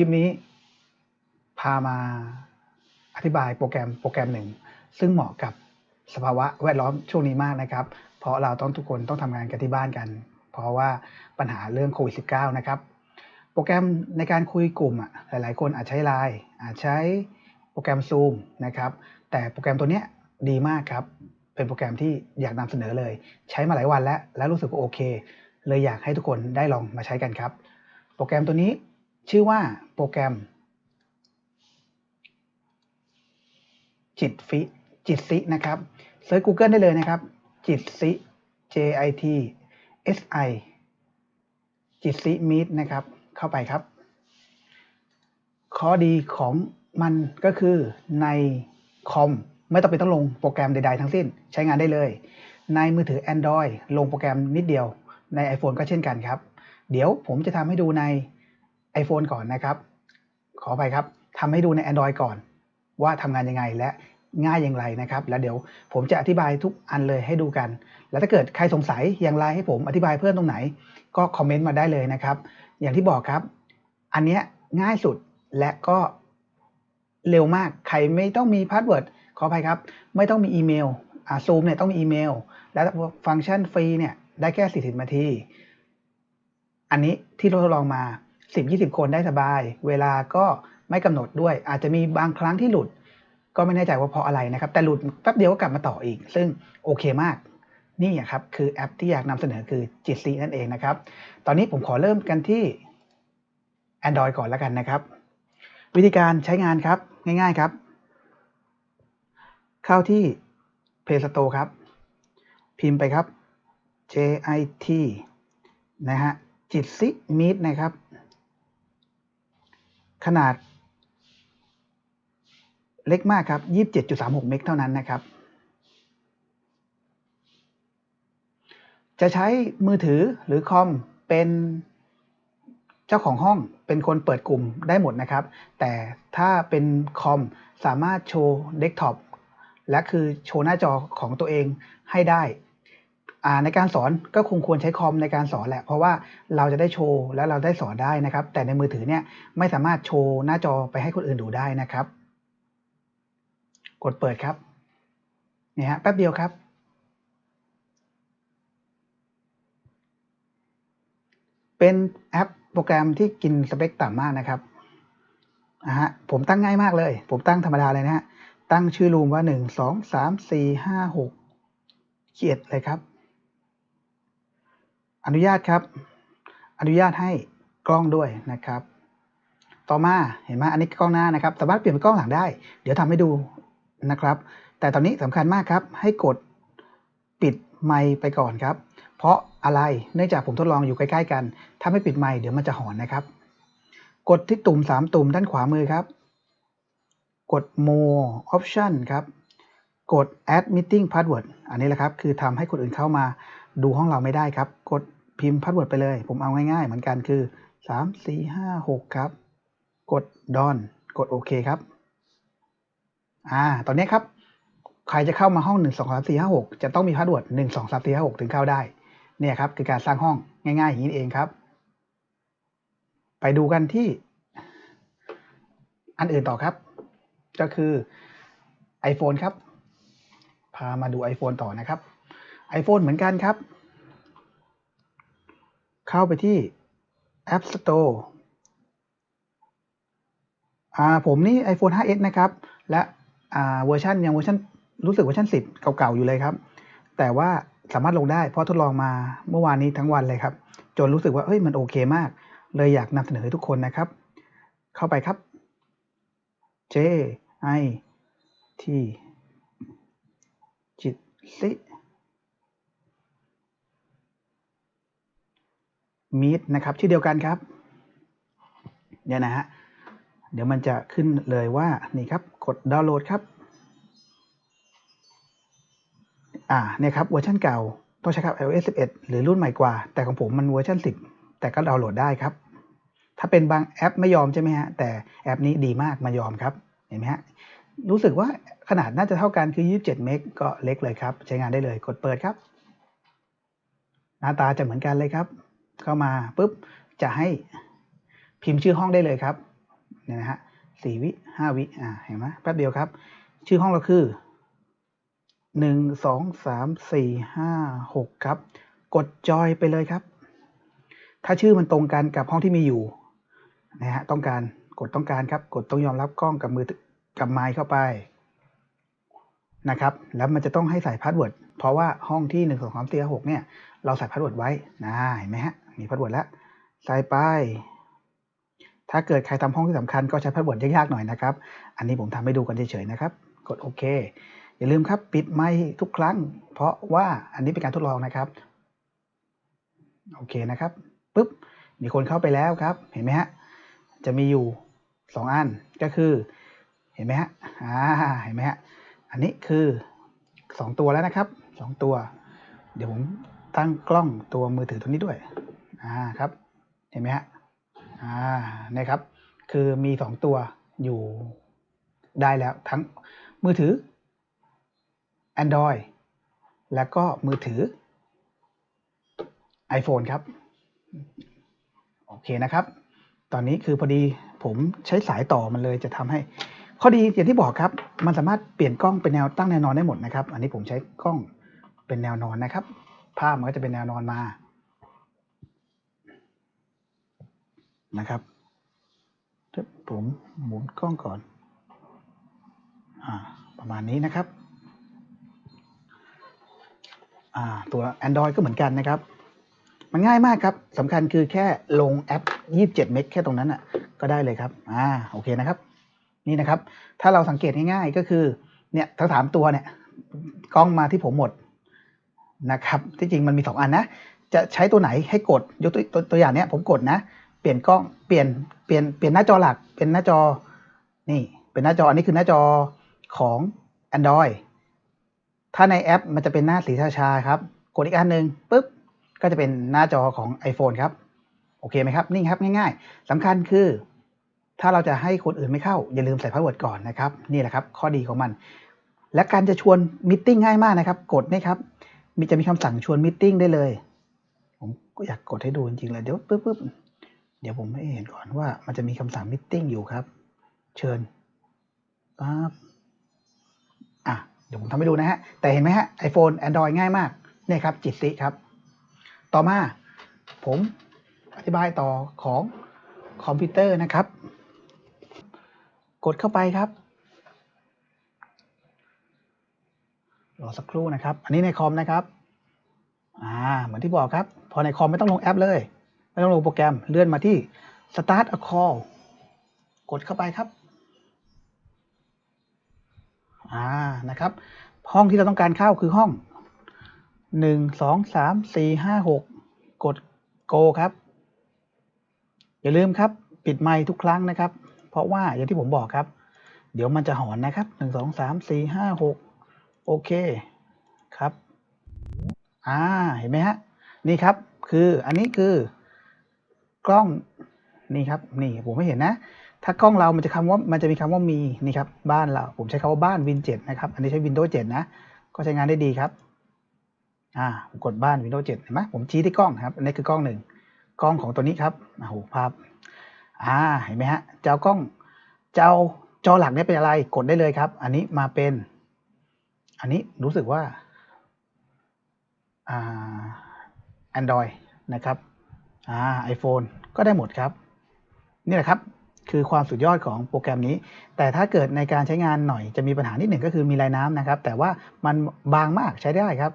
คลิปนี้พามาอธิบายโปรแกรมโปรแกรมหนึ่ง ซึ่งเหมาะกับสภาวะแวดล้อมช่วงนี้มากนะครับ เพราะเราต้องทุกคนต้องทำงานกันที่บ้านกัน เพราะว่าปัญหาเรื่องโควิด -19 นะครับ โปรแกรมในการคุยกลุ่มอะหลาย ๆ คนอาจใช้ไลน์อาจใช้โปรแกรม Zoom นะครับ แต่โปรแกรมตัวเนี้ยดีมากครับ เป็นโปรแกรมที่อยากนำเสนอเลย ใช้มาหลายวันแล้ว แล้วรู้สึกว่าโอเค เลยอยากให้ทุกคนได้ลองมาใช้กันครับ โปรแกรมตัวนี้ ชื่อว่าโปรแกรม จิตฟิจิตซินะครับเซิร์ช Google ได้เลยนะครับ จิตซิ J I T S I จิตซิมีดนะครับ เข้าไปครับ ข้อดีของมันก็คือในคอมไม่ต้องไปต้องลงโปรแกรมใด ๆ ทั้งสิ้นใช้งานได้เลย ในมือถือ Android ลงโปรแกรมนิดเดียว ใน iPhone ก็เช่นกันครับ เดี๋ยวผมจะทำให้ดูใน iPhone ก่อนนะครับ ขอไปครับทำให้ดูใน Android ก่อน ว่าทำงานยังไงและง่ายอย่างไรนะครับ แล้วเดี๋ยวผมจะอธิบายทุกอันเลยให้ดูกัน แล้วถ้าเกิดใครสงสัยอย่างไรให้ผมอธิบายเพิ่มตรงไหน ก็คอมเมนต์มาได้เลยนะครับ อย่างที่บอกครับ อันเนี้ยง่ายสุดและก็เร็วมากใครไม่ต้องมีพาสเวิร์ดขออภัยครับ ไม่ต้องมีอีเมลอ่าซูมเนี่ยต้องมีอีเมล แล้วฟังก์ชันฟรีเนี่ยได้แค่40นาที อันนี้ที่เราทดลองมา 10-20 คนได้สบาย เวลาก็ไม่กำหนดด้วย อาจจะมีบางครั้งที่หลุด ก็ไม่แน่ใจว่าเพราะอะไรนะครับ แต่หลุดแป๊บเดียวก็กลับมาต่ออีก ซึ่งโอเคมาก นี่ครับคือแอปที่อยากนำเสนอคือจิตซีนั่นเองนะครับ ตอนนี้ผมขอเริ่มกันที่ Android ก่อนแล้วกันนะครับ วิธีการใช้งานครับง่ายๆครับ เข้าที่ Play Store ครับ พิมพ์ไปครับ J I T นะฮะจิตซิมิดนะครับ ขนาด เล็กมากครับ 27.36 เมกเท่านั้นนะครับ จะใช้มือถือหรือคอมเป็นเจ้าของห้องเป็นคนเปิดกลุ่มได้หมดนะครับ แต่ถ้าเป็นคอมสามารถโชว์เดสก์ท็อปและคือโชว์หน้าจอของตัวเองให้ได้ ในการสอนก็คงควรใช้คอมในการสอนแหละ เพราะว่าเราจะได้โชว์และเราได้สอนได้นะครับ แต่ในมือถือเนี่ยไม่สามารถโชว์หน้าจอไปให้คนอื่นดูได้นะครับ กดเปิดครับเนี่ยฮะแป๊บเดียวครับ เป็นแอปโปรแกรมที่กินสเปคต่ำมากนะครับนะฮะผมตั้งง่ายมากเลย ผมตั้งธรรมดาเลยนะฮะตั้งชื่อรูมว่าหนึ่งสองสามสี่ห้าหกเขียดเลยครับ อนุญาตครับ อนุญาตให้กล้องด้วยนะครับ ต่อมาเห็นไหมอันนี้กล้องหน้านะครับ สามารถเปลี่ยนเป็นกล้องหลังได้ เดี๋ยวทำให้ดูนะครับ แต่ตอนนี้สำคัญมากครับ ให้กดปิดไมค์ไปก่อนครับ เพราะอะไร เนื่องจากผมทดลองอยู่ใกล้ๆกัน ถ้าไม่ปิดไมค์เดี๋ยวมันจะหอนนะครับ กดที่ตุ่ม 3 ตุ่มด้านขวามือครับ กด more option ครับ กด add meeting password อันนี้แหละครับ คือทำให้คนอื่นเข้ามาดูห้องเราไม่ได้ครับ กด พิมพ์ password ไปเลย ผมเอาง่ายๆ เหมือนกันคือ 3 4 5 6 ครับ กด done กดโอเคครับ อ่า ตอนนี้ครับ ใครจะเข้ามาห้อง 1 2 3 4 5 6 จะต้องมีพาสเวิร์ด 1 2 3 4 5 6 ถึงเข้าได้ เนี่ยครับ คือการสร้างห้องง่ายๆ อย่างนี้เองครับ ไปดูกันที่ อันอื่นต่อครับ ก็คือ iPhone ครับ พามาดู iPhone ต่อนะครับ iPhone เหมือนกันครับ เข้าไปที่ App Store อ่าผมนี่ iPhone 5s นะครับ และอ่าเวอร์ชันยังเวอร์ชันรู้สึกเวอร์ชัน10 เก่าๆ อยู่เลยครับ แต่ว่าสามารถลงได้เพราะทดลองมาเมื่อวานนี้ทั้งวันเลยครับ จนรู้สึกว่าเฮ้ยมันโอเคมาก เลยอยากนำเสนอให้ทุกคนนะครับ เข้าไปครับ J I T จิตซิ มีดนะครับ ชื่อเดียวกันครับเนี่ยนะฮะเดี๋ยวมันจะขึ้นเลยว่านี่ครับกดดาวน์โหลดครับอ่าเนี่ยครับเวอร์ชันเก่าต้องใช้ครับ iOS 11 หรือรุ่นใหม่กว่า แต่ของผมมันเวอร์ชัน10 แต่ก็ดาวน์โหลดได้ครับ ถ้าเป็นบางแอปไม่ยอมใช่ไหมฮะ แต่แอปนี้ดีมากมายอมครับ เห็นไหมฮะ รู้สึกว่าขนาดน่าจะเท่ากันคือ 27 เมกก็เล็กเลยครับ ใช้งานได้เลยกดเปิดครับ หน้าตาจะเหมือนกันเลยครับ เข้ามาปุ๊บจะให้พิมพ์ชื่อห้องได้เลยครับเนี่ยนะฮะสี่วิห้าวิอ่าเห็นไหมแป๊บเดียวครับ ชื่อห้องเราคือหนึ่งสองสามสี่ห้าหกครับ กดจอยไปเลยครับ ถ้าชื่อมันตรงกันกับห้องที่มีอยู่นะฮะต้องการกดต้องการครับ กดต้องยอมรับกล้องกับมือกับไมค์เข้าไปนะครับ แล้วมันจะต้องให้ใส่พาสเวิร์ดเพราะว่าห้องที่หนึ่งสองสามสี่หกเนี่ย เราใส่พาสเวิร์ดไว้นะเห็นไหมฮะ มีพาสเวิร์ดแล้วใส่ไป ถ้าเกิดใครทำห้องที่สำคัญก็ใช้พาสเวิร์ดยากๆหน่อยนะครับ อันนี้ผมทำให้ดูกันเฉยๆนะครับ กดโอเค อย่าลืมครับปิดไมค์ทุกครั้ง เพราะว่าอันนี้เป็นการทดลองนะครับ โอเคนะครับปุ๊บมีคนเข้าไปแล้วครับ เห็นไหมฮะ จะมีอยู่สองอันก็คือ เห็นไหมฮะอ่าเห็นไหมฮะ อันนี้คือสองตัวแล้วนะครับสองตัว เดี๋ยวผมตั้งกล้องตัวมือถือตัวนี้ด้วย อ่าครับเห็นไหมฮะอ่าเนี่ยครับ คือมีสองตัวอยู่ได้แล้วทั้งมือถือ Android แล้วก็มือถือ iPhone ครับ โอเคนะครับ ตอนนี้คือพอดีผมใช้สายต่อมันเลยจะทำให้ ข้อดีอย่างที่บอกครับ มันสามารถเปลี่ยนกล้องเป็นแนวตั้งแนวนอนได้หมดนะครับ อันนี้ผมใช้กล้องเป็นแนวนอนนะครับ ภาพมันก็จะเป็นแนวนอนมา นะครับเดี๋ยวผมหมุนกล้องก่อนอ่าประมาณนี้นะครับอ่าตัว Android ก็เหมือนกันนะครับ มันง่ายมากครับสำคัญคือแค่ลงแอป 27 เมกแค่ตรงนั้นอะก็ได้เลยครับอ่าโอเคนะครับ นี่นะครับ ถ้าเราสังเกตง่ายๆก็คือเนี่ยทั้งสามตัวเนี่ยกล้องมาที่ผมหมดนะครับที่จริงมันมีสองอันนะ จะใช้ตัวไหนให้กดยกตัวตัวอย่างเนี้ยผมกดนะ เปลี่ยนกล้องเปลี่ยนเปลี่ยนเปลี่ยนหน้าจอหลัก เป็นหน้าจอนี่เป็นหน้าจออันนี้คือหน้าจอของ Android ถ้าในแอปมันจะเป็นหน้าสีชาๆครับ กดอีกอันหนึ่งปุ๊บก็จะเป็นหน้าจอของ iPhone ครับ โอเคไหมครับนี่ครับง่ายๆสำคัญคือ ถ้าเราจะให้คนอื่นไม่เข้า อย่าลืมใส่พาสเวิร์ดก่อนนะครับ นี่แหละครับ ข้อดีของมัน และการจะชวนมิทติ้งง่ายมากนะครับ กดนี่ครับมีจะมีคำสั่งชวนมิทติ้งได้เลย ผมก็อยากกดให้ดูจริงๆเลยเดี๋ยวปุ๊บปุ๊บ เดี๋ยวผมให้เห็นก่อนว่ามันจะมีคำสั่งมิทติ้งอยู่ครับ เชิญปั๊บอะเดี๋ยวผมทำให้ดูนะฮะ แต่เห็นไหมฮะ iPhone Android ง่ายมากเนี่ยครับ จิตติครับ ต่อมาผมอธิบายต่อของคอมพิวเตอร์นะครับ กดเข้าไปครับรอสักครู่นะครับ อันนี้ในคอมนะครับ อ่า เหมือนที่บอกครับ พอในคอมไม่ต้องลงแอปเลย ไม่ต้องลงโปรแกรมเลื่อนมาที่ start a call กดเข้าไปครับอ่านะครับ ห้องที่เราต้องการเข้าคือห้องหนึ่งสองสามสี่ห้าหกกด go ครับ อย่าลืมครับ ปิดไมค์ทุกครั้งนะครับ เพราะว่าอย่างที่ผมบอกครับ เดี๋ยวมันจะหอนนะครับหนึ่งสองสามสี่ห้าหกโอเคครับ อ่า เห็นไหมฮะ นี่ครับ คืออันนี้คือ กล้องนี่ครับนี่ผมไม่เห็นนะ ถ้ากล้องเรามันจะคำว่ามันจะมีคำว่ามีนี่ครับบ้านเรา ผมใช้คำว่าบ้าน Win 7นะครับ อันนี้ใช้ Windows 7 นะ ก็ใช้งานได้ดีครับอ่าผมกดบ้าน Windows 7เห็นไหมผมชี้ที่กล้องครับอันนี้คือกล้องหนึ่งกล้องของตัวนี้ครับโอ้โหภาพอ่าเห็นไหมฮะเจะเอากล้องเจะเอาจอหลักเนี่ยเป็นอะไรกดได้เลยครับ อันนี้มาเป็น อันนี้รู้สึกว่าอ่า Android นะครับ อ่า iPhone ก็ได้หมดครับ นี่แหละครับคือความสุดยอดของโปรแกรมนี้ แต่ถ้าเกิดในการใช้งานหน่อยจะมีปัญหานิดหนึ่งก็คือมีลายน้ำนะครับ แต่ว่ามันบางมากใช้ได้ครับ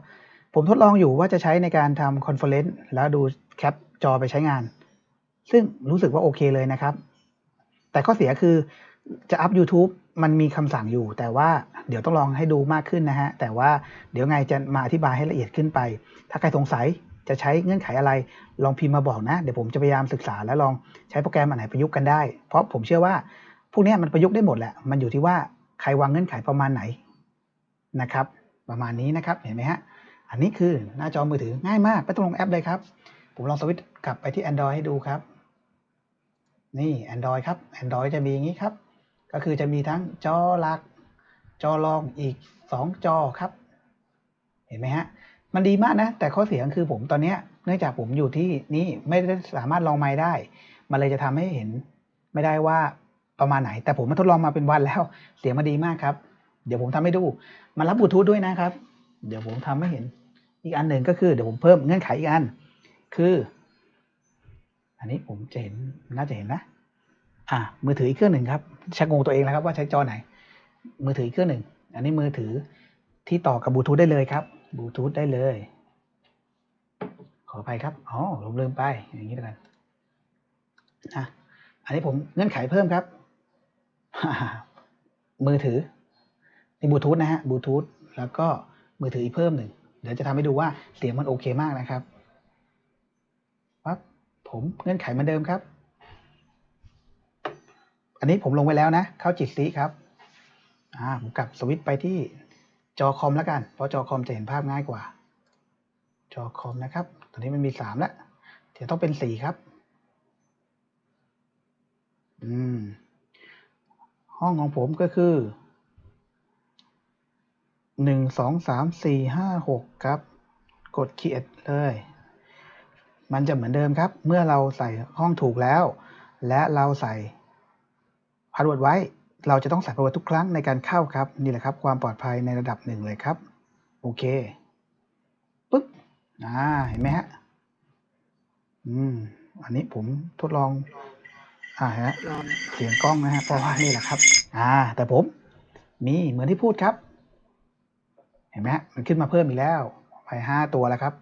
ผมทดลองอยู่ว่าจะใช้ในการทำคอนเฟอเรนซ์แล้วดูแคปจอไปใช้งาน ซึ่งรู้สึกว่าโอเคเลยนะครับ แต่ข้อเสียคือจะอัพ YouTube มันมีคำสั่งอยู่ แต่ว่าเดี๋ยวต้องลองให้ดูมากขึ้นนะฮะ แต่ว่าเดี๋ยวไงจะมาอธิบายให้ละเอียดขึ้นไป ถ้าใครสงสัย จะใช้เงื่อนไขอะไร ลองพิมพ์มาบอกนะ เดี๋ยวผมจะพยายามศึกษาแล้วลองใช้โปรแกรมอันไหนประยุกต์กันได้ เพราะผมเชื่อว่าพวกนี้มันประยุกต์ได้หมดแหละ มันอยู่ที่ว่าใครวางเงื่อนไขประมาณไหนนะครับ ประมาณนี้นะครับ เห็นไหมฮะ อันนี้คือหน้าจอมือถือง่ายมากไม่ต้องลงแอปเลยครับ ผมลองสวิตช์กลับไปที่ Android ให้ดูครับ นี่ Android ครับ Android จะมีอย่างนี้ครับ ก็คือจะมีทั้งจอหลัก จอรองอีก 2 จอครับ เห็นไหมฮะ มันดีมากนะ แต่ข้อเสียคือผมตอนเนี้ยเนื่องจากผมอยู่ที่นี่ไม่ได้สามารถลองไมค์ได้ มันเลยจะทำให้เห็นไม่ได้ว่าประมาณไหน แต่ผมมาทดลองมาเป็นวันแล้ว เสียงมาดีมากครับ เดี๋ยวผมทำให้ดูมารับบลูทูธด้วยนะครับ เดี๋ยวผมทำให้เห็น อีกอันหนึ่งก็คือเดี๋ยวผมเพิ่มเงื่อนไขอีกอัน คือ อันนี้ผมจะเห็นน่าจะเห็นนะ อ่ามือถืออีกเครื่องหนึ่งครับชักงงตัวเองแล้วครับว่าใช้จอไหน มือถืออีกเครื่องหนึ่ง อันนี้มือถือที่ต่อกับบลูทูธได้เลยครับ บลูทูธได้เลย ขออภัยครับอ๋อผมลืมไปอย่างนี้แล้วกันนะอันนี้ผมเงื่อนไขเพิ่มครับ มือถือในบลูทูธนะฮะบลูทูธแล้วก็มือถืออีกเพิ่มหนึ่งเดี๋ยวจะทำให้ดูว่าเสียงมันโอเคมากนะครับปั๊บผมเงื่อนไขเหมือนเดิมครับ อันนี้ผมลงไว้แล้วนะ เข้าจิตซีครับอ่าผมกลับสวิตช์ไปที่ จอคอมแล้วกัน เพราะจอคอมจะเห็นภาพง่ายกว่า จอคอมนะครับ ตอนนี้มันมีสามแล้วเดี๋ยวต้องเป็นสี่ครับ อืม ห้องของผมก็คือหนึ่งสองสามสี่ห้าหกครับ กด create เลย มันจะเหมือนเดิมครับ เมื่อเราใส่ห้องถูกแล้ว และเราใส่พาสเวิร์ดไว้ เราจะต้องใส่พาสเวิร์ทุกครั้งในการเข้าครับ นี่แหละครับความปลอดภัยในระดับหนึ่งเลยครับ โอเคปึ๊บอ่าเห็นไหมฮะอืมอันนี้ผมทดลอง อ่าฮะเสียงกล้องนะฮะเพราะว่านี่แหละครับ อ่า แต่ผมมีเหมือนที่พูดครับ เห็นไหมฮะมันขึ้นมาเพิ่มอีกแล้ว ไปห้าตัวแล้วครับ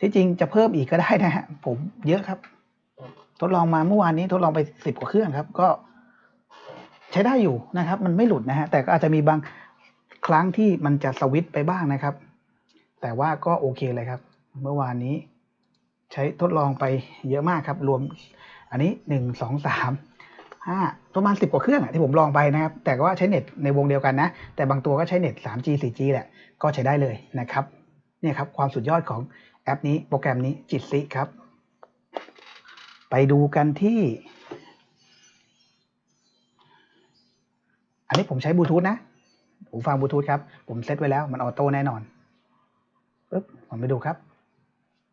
ที่จริงจะเพิ่มอีกก็ได้นะฮะผมเยอะครับ ทดลองมาเมื่อวานนี้ทดลองไปสิบกว่าเครื่องครับ ก็ ใช้ได้อยู่นะครับ มันไม่หลุดนะฮะแต่ก็อาจจะมีบางครั้งที่มันจะสวิตไปบ้างนะครับ แต่ว่าก็โอเคเลยครับ เมื่อวานนี้ ใช้ทดลองไปเยอะมากครับ รวมอันนี้หนึ่งสองสามห้าประมาณสิบกว่าเครื่องอะที่ผมลองไปนะครับ แต่ว่าใช้เน็ตในวงเดียวกันนะ แต่บางตัวก็ใช้เน็ต 3G 4G แหละก็ใช้ได้เลยนะครับเนี่ยครับความสุดยอดของแอปนี้โปรแกรมนี้จิตซิครับ ไปดูกันที่ อันนี้ผมใช้บลูทูธนะผมฟังบลูทูธครับ ผมเซตไว้แล้วมันออโต้แน่นอนปึ๊บผมไปดูครับ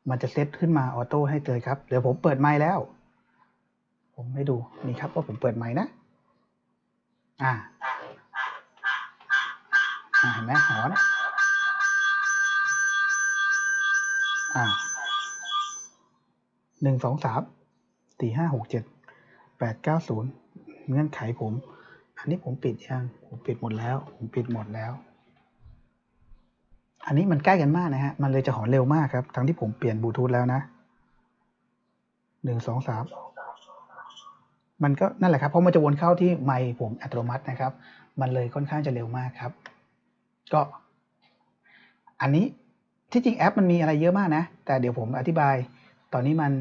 มันจะเซตขึ้นมาออโต้ให้เลยครับ เดี๋ยวผมเปิดไมค์แล้ว ผมให้ดูนี่ครับว่าผมเปิดไมค์นะ อ่าอ่าเห็นไหมหอนะอ่าหนึ่งสองสามสี่ห้าหกเจ็ดแปดเก้าศูนย์เงื่อนไขผม อันนี้ผมปิดยังผมปิดหมดแล้ว ผมปิดหมดแล้ว อันนี้มันใกล้กันมากนะฮะ มันเลยจะหอนเร็วมากครับ ทั้งที่ผมเปลี่ยนบลูทูธแล้วนะหนึ่งสองสามมันก็นั่นแหละครับ เพราะมันจะวนเข้าที่ไมค์ผมอัตโนมัตินะครับ มันเลยค่อนข้างจะเร็วมากครับ ก็ อันนี้ที่จริงแอปมันมีอะไรเยอะมากนะ แต่เดี๋ยวผมอธิบาย ตอนนี้มัน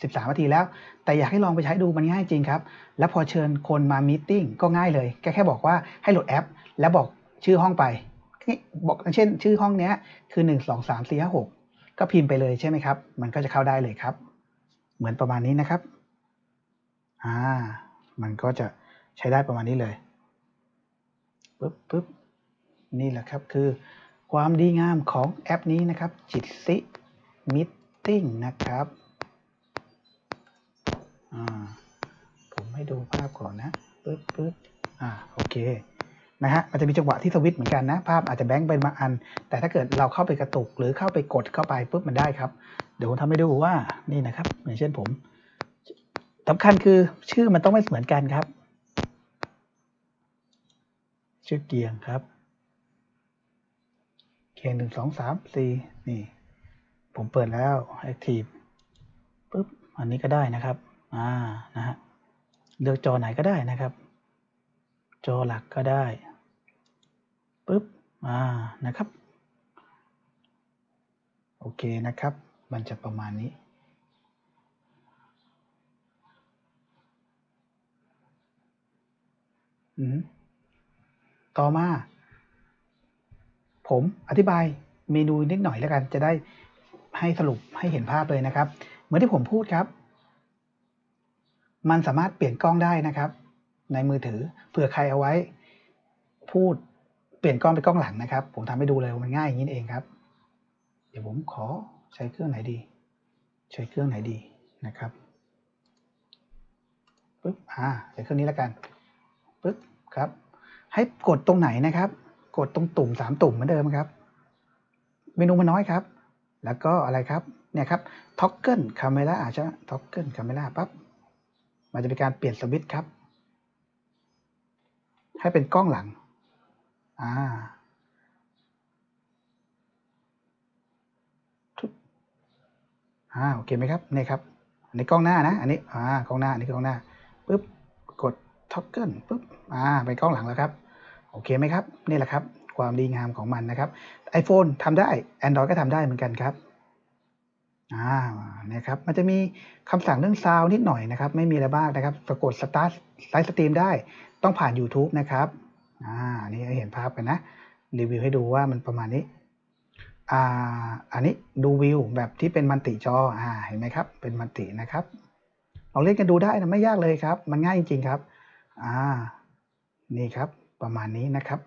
13นาทีแล้ว แต่อยากให้ลองไปใช้ดูมันง่ายจริงครับ แล้วพอเชิญคนมามีตติ้งก็ง่ายเลยแค่แค่บอกว่าให้โหลดแอป แล้วบอกชื่อห้องไป บอกเช่น ชื่อห้องเนี้ยคือหนึ่งสองสามสี่ห้าหกก็พิมพ์ไปเลยใช่ไหมครับ มันก็จะเข้าได้เลยครับ เหมือนประมาณนี้นะครับอ่ามันก็จะใช้ได้ประมาณนี้เลยปึ๊บปึ๊บนี่แหละครับคือความดีงามของแอปนี้นะครับ จิตซิมิทติ้งนะครับ ผมให้ดูภาพก่อนนะปึ๊บปึ๊บอ่าโอเคนะฮะมันจะมีจังหวะที่สวิตช์เหมือนกันนะ ภาพอาจจะแบงค์ไปบางอัน แต่ถ้าเกิดเราเข้าไปกระตุกหรือเข้าไปกดเข้าไปปุ๊บมันได้ครับ เดี๋ยวผมทำให้ดูว่านี่นะครับอย่างเช่นผมสำคัญคือชื่อมันต้องไม่เหมือนกันครับ ชื่อเกียงครับเกียงหนึ่งสองสามสี่นี่ ผมเปิดแล้ว Active ปุ๊บอันนี้ก็ได้นะครับ อ่านะฮะเลือกจอไหนก็ได้นะครับ จอหลักก็ได้ปุ๊บอ่านะครับ โอเคนะครับ มันจะประมาณนี้ต่อมา ผมอธิบายเมนูนิดหน่อยแล้วกัน จะได้ให้สรุปให้เห็นภาพเลยนะครับ เหมือนที่ผมพูดครับ มันสามารถเปลี่ยนกล้องได้นะครับ ในมือถือเผื่อใครเอาไว้ พูดเปลี่ยนกล้องเป็นกล้องหลังนะครับ ผมทำให้ดูเลยว่ามันง่ายอย่างนี้เองครับ เดี๋ยวผมขอใช้เครื่องไหนดี ใช้เครื่องไหนดีนะครับปึ๊บอ่าใช้เครื่องนี้แล้วกันปึ๊บครับ ให้กดตรงไหนนะครับ กดตรงตุ่มสามตุ่มเหมือนเดิมครับ เมนูมันน้อยครับ แล้วก็อะไรครับเนี่ยครับ toggle camera ใช่ไหม toggle camera ปั๊บ มันจะเป็นการเปลี่ยนสวิตช์ครับ ให้เป็นกล้องหลัง อ่าทุบอ่าโอเคไหมครับนี่ครับอันนี้กล้องหน้านะ อันนี้อ่ากล้องหน้า อันนี้คือกล้องหน้าปึ๊บกด toggle ปึ๊บอ่าเป็นกล้องหลังแล้วครับ โอเคไหมครับ นี่แหละครับ ความดีงามของมันนะครับ iPhone ทำได้ Android ก็ทำได้เหมือนกันครับ อ่านะครับ มันจะมีคำสั่งเรื่องซาวนิดหน่อยนะครับ ไม่มีอะไรบ้างนะครับปรากฏสตาร์ทไลฟ์สตรีมได้ ต้องผ่าน YouTube นะครับ อ่า นี่เห็นภาพกันนะ รีวิวให้ดูว่ามันประมาณนี้ อ่า อันนี้ดูวิวแบบที่เป็นมันติจอ อ่า เห็นไหมครับ เป็นมันตินะครับลองเล่นกันดูได้นะไม่ยากเลยครับ มันง่ายจริงๆครับ อ่า นี่ครับ ประมาณนี้นะครับ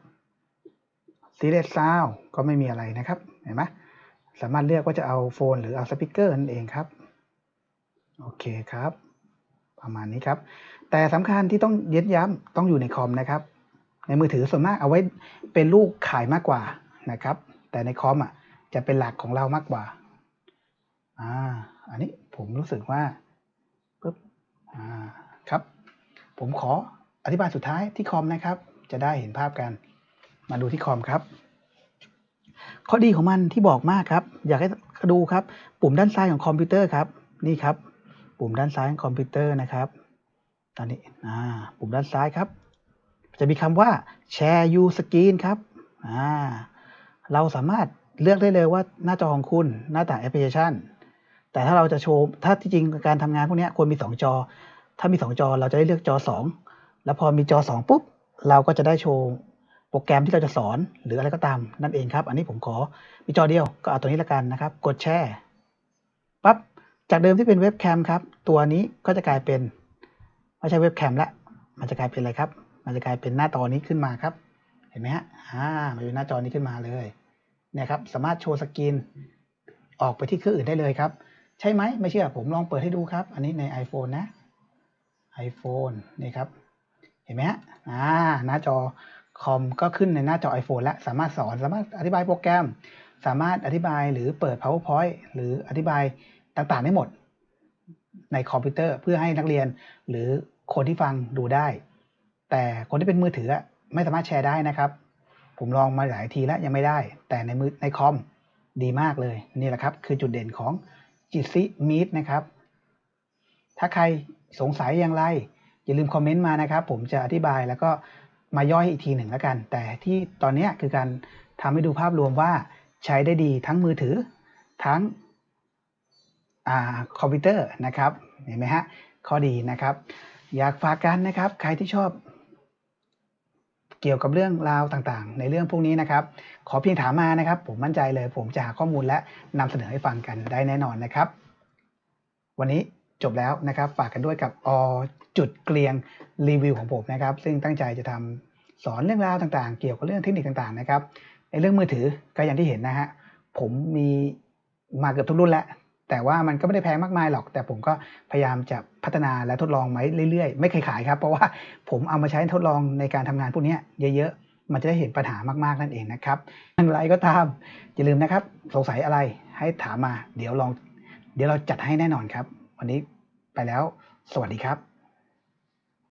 ซีเรียสซาวก็ไม่มีอะไรนะครับ เห็นไหม สามารถเลือกว่าจะเอาโฟน หรือเอาสปีกเกอร์นั่นเองครับ โอเคครับ ประมาณนี้ครับ แต่สำคัญที่ต้องเย็นย้ำต้องอยู่ในคอมนะครับ ในมือถือส่วนมากเอาไว้เป็นลูกขายมากกว่านะครับ แต่ในคอมอะจะเป็นหลักของเรามากกว่า อ่า อันนี้ผมรู้สึกว่าปึ๊บ อ่า ครับ ผมขออธิบายสุดท้ายที่คอมนะครับ จะได้เห็นภาพกัน มาดูที่คอมครับ ข้อดีของมันที่บอกมากครับ อยากให้ดูครับ ปุ่มด้านซ้ายของคอมพิวเตอร์ครับ นี่ครับ ปุ่มด้านซ้ายของคอมพิวเตอร์นะครับ ตอนนี้อ่าปุ่มด้านซ้ายครับ จะมีคำว่า Share You Screen ครับอ่าเราสามารถเลือกได้เลยว่าหน้าจอของคุณหน้าต่างแอปพลิเคชัน แต่ถ้าเราจะโชว์ถ้าที่จริงการทำงานพวกนี้ควรมี 2 จอ ถ้ามี 2 จอเราจะได้เลือกจอ 2 แล้วพอมีจอ 2 ปุ๊บ เราก็จะได้โชว์ โปรแกรมที่เราจะสอนหรืออะไรก็ตามนั่นเองครับ อันนี้ผมขอมีจอเดียวก็เอาตัวนี้ละกันนะครับ กดแชร์ปั๊บจากเดิมที่เป็นเว็บแคมครับ ตัวนี้ก็จะกลายเป็นไม่ใช่เว็บแคมละมันจะกลายเป็นอะไรครับ มันจะกลายเป็นหน้าจอนี้ขึ้นมาครับ เห็นไหมฮะอ่ามันเป็นหน้าจอนี้ขึ้นมาเลยเนี่ยครับสามารถโชว์สกรีนออกไปที่เครื่องอื่นได้เลยครับ ใช่ไหมไม่เชื่อผมลองเปิดให้ดูครับ อันนี้ใน iPhone นะ iPhone นี่ครับ เห็นไหมฮะอ่าหน้าจอ คอมก็ขึ้นในหน้าจอ iPhone แล้วสามารถสอนสามารถอธิบายโปรแกรม สามารถอธิบายหรือเปิด PowerPoint หรืออธิบายต่างๆ ได้หมด ในคอมพิวเตอร์เพื่อให้นักเรียนหรือคนที่ฟังดูได้ แต่คนที่เป็นมือถือไม่สามารถแชร์ได้นะครับ ผมลองมาหลายทีแล้วยังไม่ได้ แต่ในมือในคอมดีมากเลยนี่แหละครับ คือจุดเด่นของจิตซิมีดนะครับ ถ้าใครสงสัยอย่างไร อย่าลืมคอมเมนต์มานะครับ ผมจะอธิบายแล้วก็ มาย่อยอีกทีหนึ่งแล้วกัน แต่ที่ตอนนี้คือการทำให้ดูภาพรวมว่าใช้ได้ดีทั้งมือถือ ทั้งอคอมพิวเตอร์นะครับเห็นไหมฮะข้อดีนะครับ อยากฝากกันนะครับ ใครที่ชอบ เกี่ยวกับเรื่องราวต่างๆ ในเรื่องพวกนี้นะครับ ขอเพียงถามมานะครับ ผมมั่นใจเลย ผมจะหาข้อมูลและนำเสนอให้ฟังกันได้แน่นอนนะครับ วันนี้จบแล้วนะครับ ฝากกันด้วยกับอ จุดเกลียงรีวิวของผมนะครับ ซึ่งตั้งใจจะทำสอนเรื่องราวต่างๆ เกี่ยวกับเรื่องเทคนิคต่างๆนะครับในเรื่องมือถือก็อย่างที่เห็นนะฮะผมมีมาเกือบทุกรุ่นแล้วแต่ว่ามันก็ไม่ได้แพงมากมายหรอก แต่ผมก็พยายามจะพัฒนาและทดลองไว้เรื่อยๆ ไม่เคยขายครับ เพราะว่าผมเอามาใช้ทดลองในการทำงานพวกนี้เยอะๆ มันจะได้เห็นปัญหามากๆนั่นเองนะครับอย่างไรก็ตามอย่าลืมนะครับ สงสัยอะไรให้ถามมา เดี๋ยวลอง เดี๋ยวเราจัดให้แน่นอนครับ วันนี้ไปแล้ว สวัสดีครับ